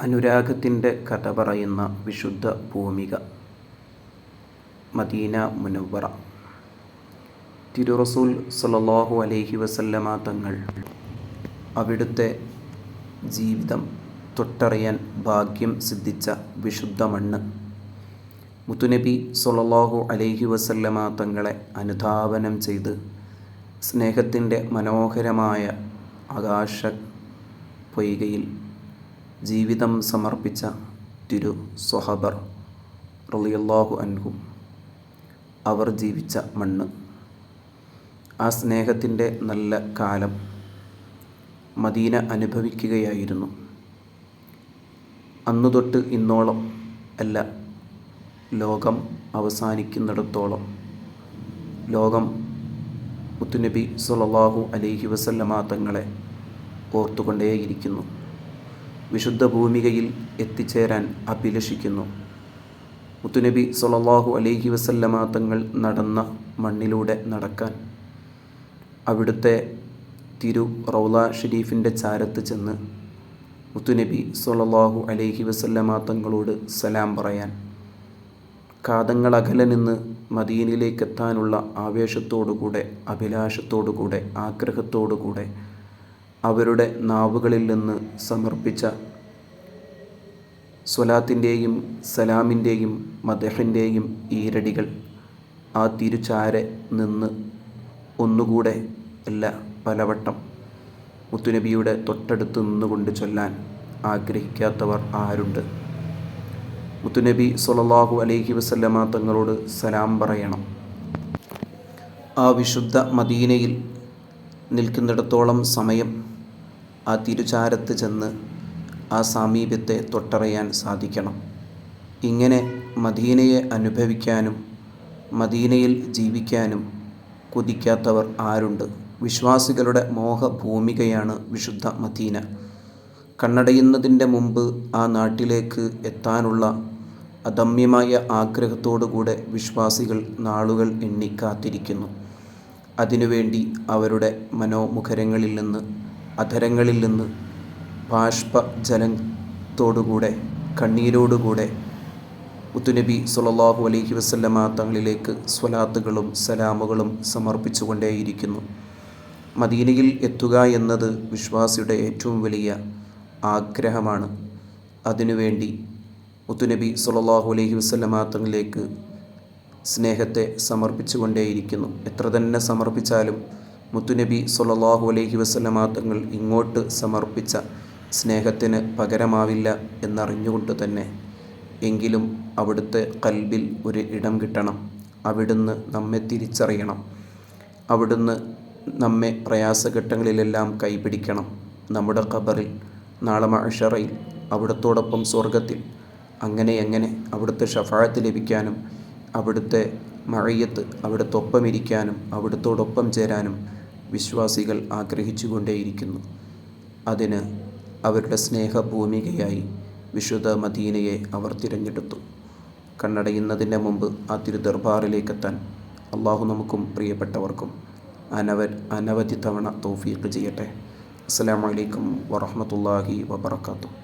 അനുരാഗത്തിന്റെ കഥ പറയുന്ന വിശുദ്ധ ഭൂമിക. മദീന മുനവ്വറ. തിരുറസൂൽ സലല്ലാഹു അലൈഹി വസല്ലമ തങ്ങൾ അവിടുത്തെ ജീവിതം തൊട്ടറിയാൻ ഭാഗ്യം സിദ്ധിച്ച വിശുദ്ധ മണ്ണ്. മുത്തുനബി സൊല്ലാഹു അലൈഹി വസല്ലമ തങ്ങളെ അനുധാവനം ചെയ്ത് സ്നേഹത്തിന്റെ മനോഹരമായ ആകാശ പൊയ്കയിൽ ജീവിതം സമർപ്പിച്ച തിരു സ്വഹബർ റളിയല്ലാഹു അൻഹും. അവർ ജീവിച്ച മണ്ണ്. ആ സ്നേഹത്തിന്റെ നല്ല കാലം മദീന അനുഭവിക്കുകയായിരുന്നു. അന്നു തൊട്ട് ഇന്നോളം അല്ല ലോകം അവസാനിക്കുന്നിടത്തോളം. ലോകം മുത്തുനബി സ്വല്ലല്ലാഹു അലൈഹി വസല്ലമ തങ്ങളെ ഓർത്തുകൊണ്ടേയിരിക്കുന്നു. വിശുദ്ധ ഭൂമികയിൽ എത്തിച്ചേരാൻ അഭിലഷിക്കുന്നു. മുത്തുനബി സൊല്ലാഹു അലൈഹി വസല്ലമ തങ്ങൾ നടന്ന മണ്ണിലൂടെ നടക്കാൻ അവിടുത്തെ തിരു റൗല ഷെരീഫിന്റെ ചാരത്ത് ചെന്ന് മുത്തുനബി സൊല്ലാഹു അലൈഹി വസല്ലമ തങ്ങളോട് സലാം പറയാൻ കാതങ്ങളകലെ നിന്ന് മദീനിലേക്കെത്താനുള്ള ആവേശത്തോടുകൂടെ അഭിലാഷത്തോടുകൂടെ ആഗ്രഹത്തോടുകൂടെ അവരുടെ നാവുകളിൽ നിന്ന് സമർപ്പിച്ച സ്വലാത്തിന്റെയും സലാമിന്റെയും മദഹിന്റെയും ഈരടികൾ ആ തിരുചാരെ നിന്ന് ഒന്നുകൂടെ അല്ല പലവട്ടം മുത്തുനബിയുടെ തൊട്ടടുത്ത് നിന്നുകൊണ്ട് ചൊല്ലാൻ ആഗ്രഹിക്കാത്തവർ ആരുണ്ട്? മുത്തുനബി സൊല്ലാഹു അലൈഹി വസല്ലമ തങ്ങളോട് സലാം പറയണം. ആ വിശുദ്ധ മദീനയിൽ നിൽക്കുന്നിടത്തോളം സമയം ആ തിരുചാരത്ത് ചെന്ന് ആ സാമീപ്യത്തെ തൊട്ടറിയാൻ സാധിക്കണം. ഇങ്ങനെ മദീനയെ അനുഭവിക്കാനും മദീനയിൽ ജീവിക്കാനും കുതിക്കാത്തവർ ആരുണ്ട്? വിശ്വാസികളുടെ മോഹഭൂമികയാണ് വിശുദ്ധ മദീന. കണ്ണടയുന്നതിന്റെ മുമ്പ് ആ നാട്ടിലേക്ക് എത്താനുള്ള അദമ്യമായ ആഗ്രഹത്തോടുകൂടെ വിശ്വാസികൾ നാളുകൾ എണ്ണി കാത്തിരിക്കുന്നു. അതിനുവേണ്ടി അവരുടെ മനോമുഖരങ്ങളിൽ നിന്ന് അധരങ്ങളിൽ നിന്ന് ബാഷ്പജലത്തോടുകൂടെ കണ്ണീരോടുകൂടെ ഉത്തുനബി സുലല്ലാഹു അലൈഹി വസല്ലമ തങ്ങളിലേക്ക് സ്വലാത്തുകളും സലാമുകളും സമർപ്പിച്ചുകൊണ്ടേയിരിക്കുന്നു. മദീനയിൽ എത്തുക എന്നത് വിശ്വാസിയുടെ ഏറ്റവും വലിയ ആഗ്രഹമാണ്. അതിനുവേണ്ടി ഉത്തുനബി സുലല്ലാഹു അലൈഹി വസല്ലമ തങ്ങളിലേക്ക് സ്നേഹത്തെ സമർപ്പിച്ചുകൊണ്ടേയിരിക്കുന്നു. എത്ര തന്നെ സമർപ്പിച്ചാലും മുത്തുനബി സൊല്ലാഹു അലൈഹി വസല്ലമ തങ്ങൾ ഇങ്ങോട്ട് സമർപ്പിച്ച സ്നേഹത്തിന് പകരമാവില്ല എന്നറിഞ്ഞുകൊണ്ട് തന്നെ എങ്കിലും അവിടുത്തെ കൽബിൽ ഒരു ഇടം കിട്ടണം. അവിടുന്ന് നമ്മെ തിരിച്ചറിയണം. അവിടുന്ന് നമ്മെ പ്രയാസഘട്ടങ്ങളിലെല്ലാം കൈപിടിക്കണം. നമ്മുടെ ഖബറിൽ നാളെ മഴഷറയിൽ അവിടത്തോടൊപ്പം സ്വർഗത്തിൽ അങ്ങനെ എങ്ങനെ അവിടുത്തെ ഷഫാഴത്ത് ലഭിക്കാനും അവിടുത്തെ മഴയത്ത് അവിടുത്തൊപ്പമിരിക്കാനും അവിടുത്തോടൊപ്പം ചേരാനും വിശ്വാസികൾ ആഗ്രഹിച്ചുകൊണ്ടേയിരിക്കുന്നു. അതിന് അവരുടെ സ്നേഹഭൂമികയായി വിശുദ്ധ മദീനയെ അവർ തിരഞ്ഞെടുത്തു. കണ്ണടയുന്നതിന്റെ മുമ്പ് ആ തിരുദർബാറിലേക്കെത്താൻ അള്ളാഹു നമുക്കും പ്രിയപ്പെട്ടവർക്കും അനവ അനവധി തവണ തോഫീക്ക് ചെയ്യട്ടെ. അസ്സാം അലൈക്കും വറഹ്മത്തുള്ളാഹി വബറകാതുഹു.